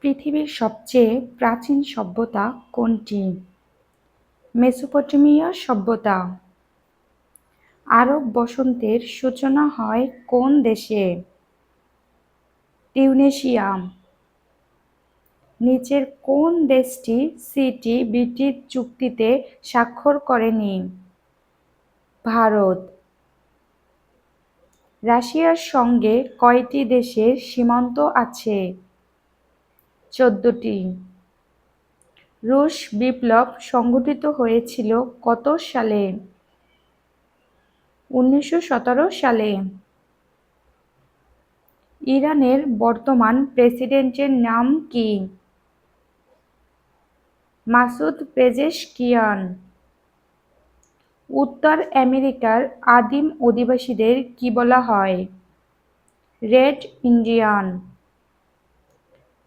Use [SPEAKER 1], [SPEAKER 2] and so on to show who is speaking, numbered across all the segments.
[SPEAKER 1] পৃথিবীর সবচেয়ে প্রাচীন সভ্যতা কোনটি? মেসোপটেমিয়া সভ্যতা। আরব বসন্তের সূচনা হয় কোন দেশে? টিউনেশিয়া। নিচের কোন দেশটি সিটি বিটি চুক্তিতে স্বাক্ষর করেনি? ভারত। রাশিয়ার সঙ্গে কয়টি দেশের সীমান্ত আছে? চোদ্দটি। রুশ বিপ্লব সংঘটিত হয়েছিল কত সালে? উনিশশো সতেরো সালে। ইরানের বর্তমান প্রেসিডেন্টের নাম কি? Masoud Pezeshkian. উত্তর আমেরিকার আদিম অধিবাসীদের কি বলা হয়? Red Indian.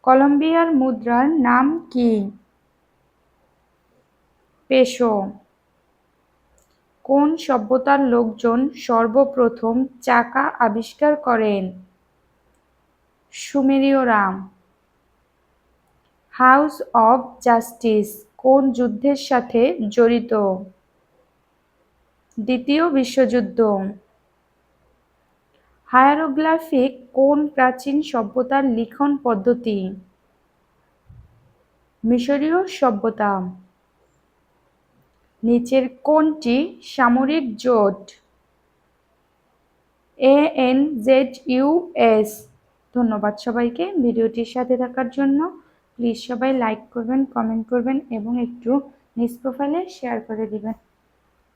[SPEAKER 1] কলম্বিয়ার মুদ্রার নাম কি? পেশো। কোন সভ্যতার লোকজন সর্বপ্রথম চাকা আবিষ্কার করেন? সুমেরীয়রা হাউস অব জাস্টিস কোন যুদ্ধের সাথে জড়িত? দ্বিতীয় বিশ্বযুদ্ধ। হায়ারোগ্লাফিক কোন প্রাচীন সভ্যতার লিখন পদ্ধতি? মিশরীয় সভ্যতা। নিচের কোনটি সামরিক জোট। A N Z U S. ধন্যবাদ সবাইকে ভিডিওটির সাথে থাকার জন্য। প্লিজ সবাই লাইক করবেন, কমেন্ট করবেন এবং একটু নিজ প্রোফাইলে শেয়ার করে দিবেন।